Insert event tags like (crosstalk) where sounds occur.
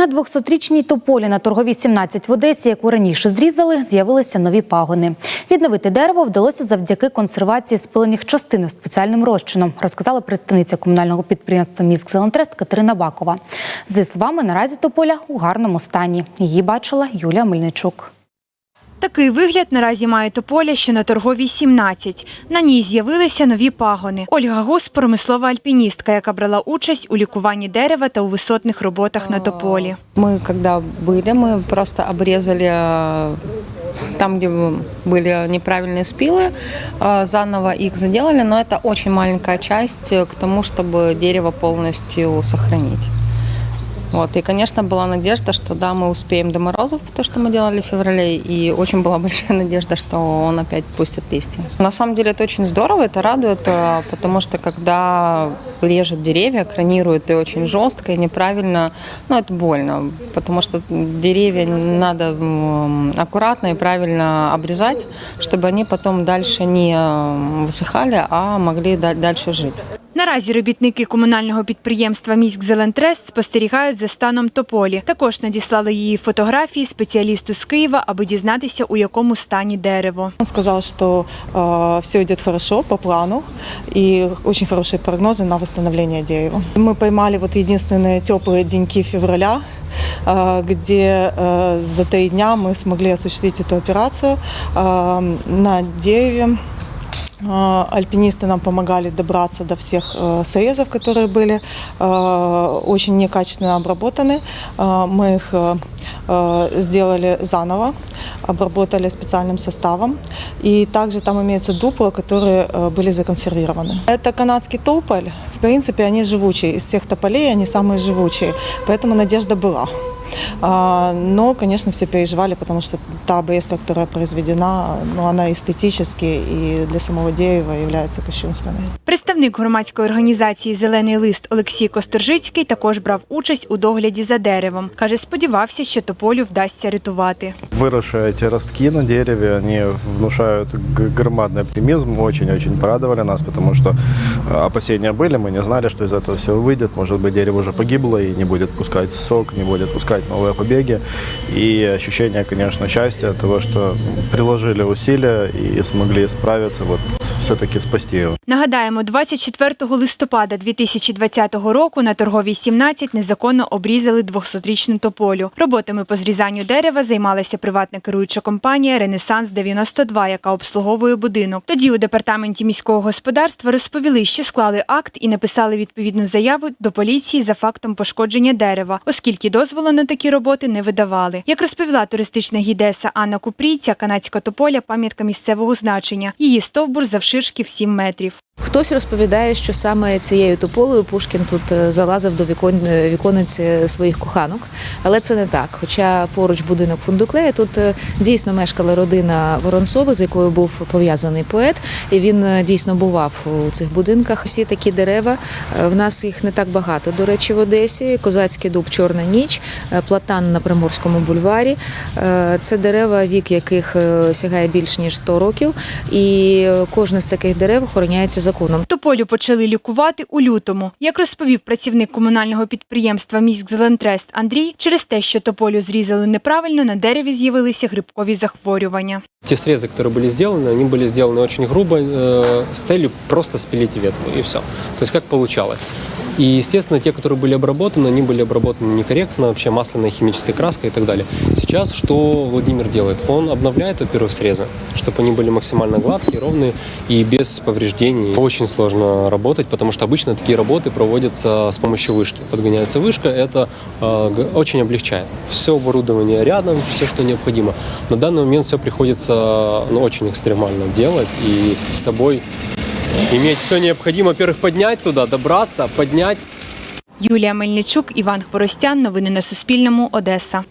На 200-річній тополі на торговій 17 в Одесі, яку раніше зрізали, з'явилися нові пагони. Відновити дерево вдалося завдяки консервації спилених частин спеціальним розчином, розказала представниця комунального підприємства «Міськ Зелентрест» Катерина Бакова. Зі словами, наразі тополя у гарному стані. Її бачила Юлія Мельничук. Такий вигляд наразі має тополя, що на торговій 17. На ній з'явилися нові пагони. Ольга Гус – промислова альпіністка, яка брала участь у лікуванні дерева та у висотних роботах на тополі. Мы когда были, мы просто обрезали э, там, где были неправильные спилы, э, заново их заделали, но это очень маленькая часть э, к тому, чтобы дерево полностью сохранить. Вот. И, конечно, была надежда, что да, мы успеем до морозов, потому что мы делали в феврале, и очень была (laughs) большая надежда, что он опять пустит листья. На самом деле это очень здорово, это радует, э, потому что когда режут деревья, кранируют и очень жестко, и неправильно, ну это больно, потому что деревья надо м, аккуратно и правильно обрезать, чтобы они потом дальше не э, высыхали, а могли да- дальше жить. Наразі робітники комунального підприємства «Міськ Зелентрест» спостерігають за станом тополі. Також надіслали її фотографії спеціалісту з Києва, аби дізнатися, у якому стані дерево. Он сказал, что все идет хорошо по плану и очень хорошие прогнозы на восстановление дерева. Мы поймали вот единственные теплые деньки февраля, э, где э, за три дня мы смогли осуществить эту операцию э, на дереве. Э, Альпинисты нам помогали добраться до всех э, срезов, которые были э, очень некачественно обработаны. Э, Мы их э, э, сделали заново, обработали специальным составом. И также там имеются дупла, которые э, были законсервированы. Это канадский тополь. В принципе, они живучие. Из всех тополей они самые живучие. Поэтому надежда была. Но, конечно, все переживали, потому что та обрезка, которая произведена, ну, она эстетически и для самого дерева является кощунственной. Представник громадської організації Зелений лист Олексій Костержицький також брав участь у догляді за деревом. Каже, сподівався, що тополю вдасться рятувати. Выросшие эти ростки на дереве, они внушают г- громадный оптимизм, очень-очень порадовали нас, потому что э, опасения были, мы не знали, что из этого всего выйдет. Может быть, дерево уже погибло и не будет пускать сок, не будет пускать новые побеги. И ощущение, конечно, счастья от того, что приложили усилия и смогли справиться, вот все-таки спасти его. Нагадаємо, 24 листопада 2020 року на торговій 17 незаконно обрізали 200-річну тополю. Роботами по зрізанню дерева займалася приватна керуюча компанія Ренесанс 92 яка обслуговує будинок. Тоді у департаменті міського господарства розповіли, що склали акт і написали відповідну заяву до поліції за фактом пошкодження дерева, оскільки дозволу на такі роботи не видавали. Як розповіла туристична гідеса Анна Купрій, ця канадська тополя пам'ятка місцевого значення. Її стовбур завширшки в 7 метрів. Хтось розповідає, що саме цією тополею Пушкін тут е, залазив до вікон... е, віконниць е, своїх коханок, але це не так. Хоча поруч будинок Фундуклея тут е, дійсно мешкала родина Воронцова, з якою був пов'язаний поет, і він дійсно бував у цих будинках. Всі такі дерева. В нас їх не так багато. До речі, в Одесі козацький дуб Чорна ніч, платан на Приморському бульварі. Це дерева, вік яких сягає більш ніж 100 років, і кожне з таких дерев охороняється законом. Тополю почали лікувати у лютому. Як розповів працівник комунального підприємства «Міськ Зелентрест» Андрій, через те, що тополю зрізали неправильно, на дереві з'явилися грибкові захворювання. Те срезы, которые были сделаны, они были сделаны очень грубо, э, с целью просто спилить ветку, и все. То есть как получалось. И, естественно, те, которые были обработаны, они были обработаны некорректно, вообще масляной химической краской и так далее. Сейчас что Владимир делает? Он обновляет, во-первых, срезы, чтобы они были максимально гладкие, ровные и без повреждений. Очень сложно работать, потому что обычно такие работы проводятся с помощью вышки. Подгоняется вышка, это э, очень облегчает. Все оборудование рядом, все, что необходимо. На данный момент все приходится ну, очень экстремально делать и с собой иметь все необходимое, во-первых, поднять туда, добраться, поднять, Юлія Мельничук, Іван Хворостян. Новини на Суспільному. Одеса.